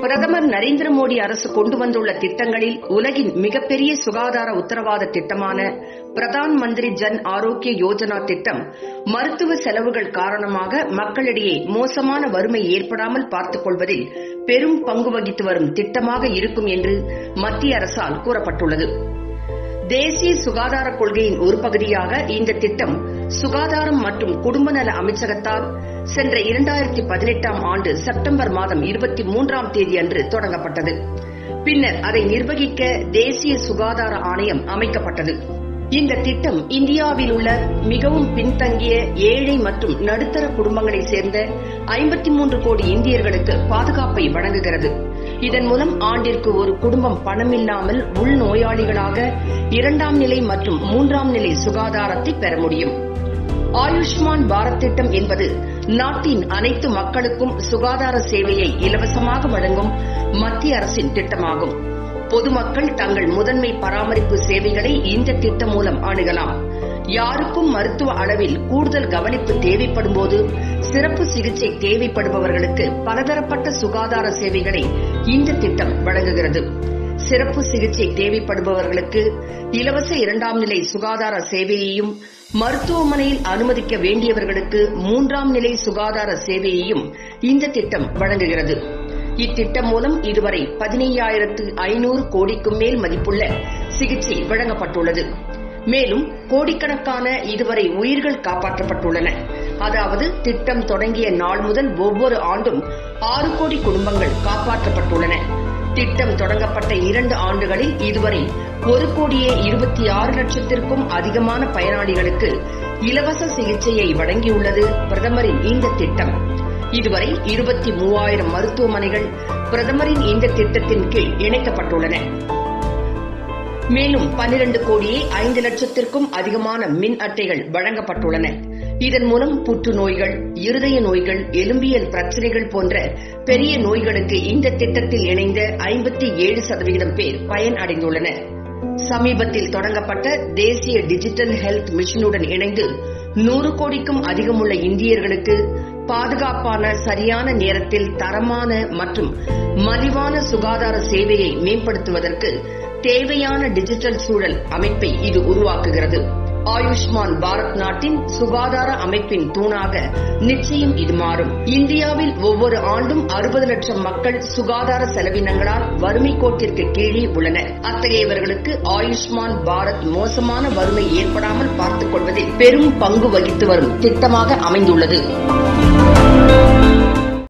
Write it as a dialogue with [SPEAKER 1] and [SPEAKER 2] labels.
[SPEAKER 1] பிரதமர் நரேந்திர மோடி அரசு கொண்டு வந்துள்ள திட்டங்களில் உலகின் மிகப்பெரிய சுகாதார உத்தரவாத திட்டமான பிரதான் மந்திரி ஜன் ஆரோக்கிய யோஜனா திட்டம் மருத்துவ செலவுகள் காரணமாக மக்களிடையே மோசமான வறுமை ஏற்படாமல் பார்த்துக் கொள்வதில் பெரும் பங்கு வகித்து வரும் திட்டமாக இருக்கும் என்று மத்திய அரசால் கூறப்பட்டுள்ளது. தேசிய சுகாதார கொள்கையின் ஒரு பகுதியாக இந்த திட்டம் சுகாதாரம் மற்றும் குடும்ப நல அமைச்சகத்தால் சென்ற இரண்டாயிரத்தி பதினெட்டாம் ஆண்டு செப்டம்பர் மாதம் இருபத்தி மூன்றாம் தேதி அன்று தொடங்கப்பட்டது. பின்னர் அதை நிர்வகிக்க தேசிய சுகாதார ஆணையம் அமைக்கப்பட்டது. இந்த திட்டம் இந்தியாவில் உள்ள மிகவும் பின்தங்கிய ஏழை மற்றும் நடுத்தர குடும்பங்களைச் சேர்ந்த ஐம்பத்தி மூன்று கோடி இந்தியர்களுக்கு பாதுகாப்பை வழங்குகிறது. இதன் மூலம் ஆண்டிற்கு ஒரு குடும்பம் பணமில்லாமல் உள்நோயாளிகளாக இரண்டாம் நிலை மற்றும் மூன்றாம் நிலை சுகாதாரத்தை பெற முடியும். ஆயுஷ்மான் பாரத் திட்டம் என்பது நாட்டின் அனைத்து மக்களுக்கும் சுகாதார சேவையை இலவசமாக வழங்கும் மத்திய அரசின் திட்டமாகும். பொதுமக்கள் தங்கள் முதன்மை பராமரிப்பு சேவைகளை இந்த திட்டம் மூலம் அணுகலாம். யாருக்கும் மருத்துவ அளவில் கூடுதல் கவனிப்பு தேவைப்படும் போது சிறப்பு சிகிச்சை தேவைப்படுபவர்களுக்கு பலதரப்பட்ட சுகாதார சேவைகளை இந்த திட்டம் வழங்குகிறது. சிறப்பு சிகிச்சை தேவைப்படுபவர்களுக்கு இலவச இரண்டாம் நிலை சுகாதார சேவையையும் மருத்துவமனையில் அனுமதிக்க வேண்டியவர்களுக்கு மூன்றாம் நிலை சுகாதார சேவையையும் இந்த திட்டம் வழங்குகிறது. இத்திட்டம் மூலம் இதுவரை பதினையாயிரத்து ஐநூறு கோடிக்கும் மேல் மதிப்புள்ள சிகிச்சை வழங்கப்பட்டுள்ளது. மேலும் கோடிக்கணக்கான இதுவரை உயிர்கள் காப்பாற்றப்பட்டுள்ளன. அதாவது திட்டம் தொடங்கிய நாள் முதல் ஒவ்வொரு ஆண்டும் ஆறு கோடி குடும்பங்கள் காப்பாற்றப்பட்டுள்ளன. திட்டம் தொடங்கப்பட்ட இரண்டு ஆண்டுகளில் இதுவரை ஒரு கோடியே இருபத்தி ஆறு லட்சத்திற்கும் அதிகமான பயனாளிகளுக்கு இலவச சிகிச்சையை வழங்கியுள்ளது பிரதமரின் இந்த திட்டம். இதுவரை இருபத்தி மூவாயிரம் மருத்துவமனைகள் பிரதமரின் இந்த திட்டத்தின் கீழ் இணைக்கப்பட்டுள்ளன. மேலும் பன்னிரண்டு கோடியே ஐந்து லட்சத்திற்கும் அதிகமான மின் அட்டைகள் வழங்கப்பட்டுள்ளன. இதன் மூலம் புற்றுநோய்கள் இருதய நோய்கள் எலும்பியல் பிரச்சனைகள் போன்ற பெரிய நோய்களுக்கு இந்த திட்டத்தில் இணைந்த ஐம்பத்தி ஏழு சதவிகிதம் பேர் பயன் அடைந்துள்ளனர். சமீபத்தில் தொடங்கப்பட்ட தேசிய டிஜிட்டல் ஹெல்த் மிஷனுடன் இணைந்து நூறு கோடிக்கும் அதிகமுள்ள இந்தியர்களுக்கு பாதுகாப்பான சரியான நேரத்தில் தரமான மற்றும் மலிவான சுகாதார சேவையை மேம்படுத்துவதற்கு தேவையான டிஜிட்டல் சூழல் அமைப்பை இது உருவாக்குகிறது. ஆயுஷ்மான் பாரத் நாட்டின் சுகாதார அமைப்பின் தூணாக நிச்சயம் இது மாறும். இந்தியாவில் ஒவ்வொரு ஆண்டும் அறுபது லட்சம் மக்கள் சுகாதார செலவினங்களால் வறுமை கோட்டிற்கு கீழே உள்ளனர். அத்தகையவர்களுக்கு ஆயுஷ்மான் பாரத் மோசமான வறுமை ஏற்படாமல் பார்த்துக் கொள்வதில் பெரும் பங்கு வகித்து வரும் திட்டமாக அமைந்துள்ளது.